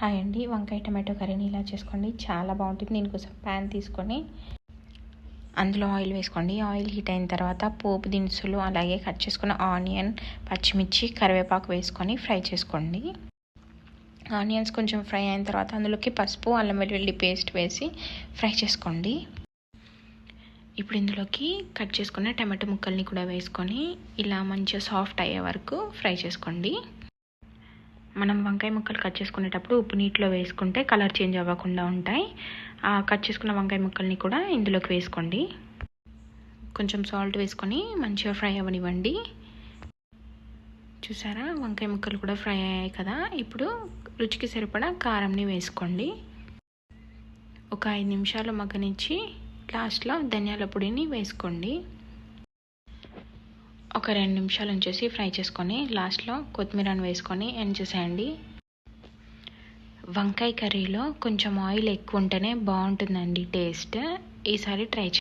Hi అండి. వంకాయ tomato కర్రీని ఇలా చేసుకోండి. చాలా బాగుంటుంది. దీనికోసం ప్యాన్ తీసుకొని అందులో ఆయిల్ వేసుకోండి. ఆయిల్ హీట్ అయిన తర్వాత పోపు దినుసులు అలాగే కట్ చేసుకున్న ఆనియన్ పచ్చిమిర్చి కరివేపాకు వేసుకొని ఫ్రై చేసుకోండి. ఆనియన్స్ కొంచెం ఫ్రై అయిన తర్వాత అందులోకి పసుపు అల్లం వెల్లుల్లి పేస్ట్ వేసి ఫ్రై చేసుకోండి. ఇప్పుడు ఇందులోకి కట్ చేసుకున్న టమాటో ముక్కల్ని కూడా వేసుకొని ఇలా మంచిగా సాఫ్ట్ అయ్యే వరకు ఫ్రై చేసుకోండి. మనం వంకాయ ముక్కలు కట్ చేసుకునేటప్పుడు ఉప్పు నీటిలో వేసుకుంటే కలర్ చేంజ్ అవ్వకుండా ఉంటాయి. ఆ కట్ చేసుకున్న వంకాయ ముక్కల్ని కూడా ఇందులోకి వేసుకోండి. కొంచెం సాల్ట్ వేసుకొని మంచిగా ఫ్రై అవ్వనివ్వండి. చూసారా? వంకాయ ముక్కలు కూడా ఫ్రై అయ్యాయి కదా? ఇప్పుడు రుచికి సరిపడా కారంని వేసుకోండి. ఒక ఐదు నిమిషాలు మగ్గనిచ్చి లాస్ట్లో ధనియాల పొడిని వేసుకోండి. ఒక రెండు నిమిషాలు ఉంచేసి ఫ్రై చేసుకొని లాస్ట్లో కొత్తిమీరను వేసుకొని ఎండ్ చేసేయండి. వంకాయ కర్రీలో కొంచెం ఆయిల్ ఎక్కువ ఉంటేనే బాగుంటుందండి టేస్ట్. ఈసారి ట్రై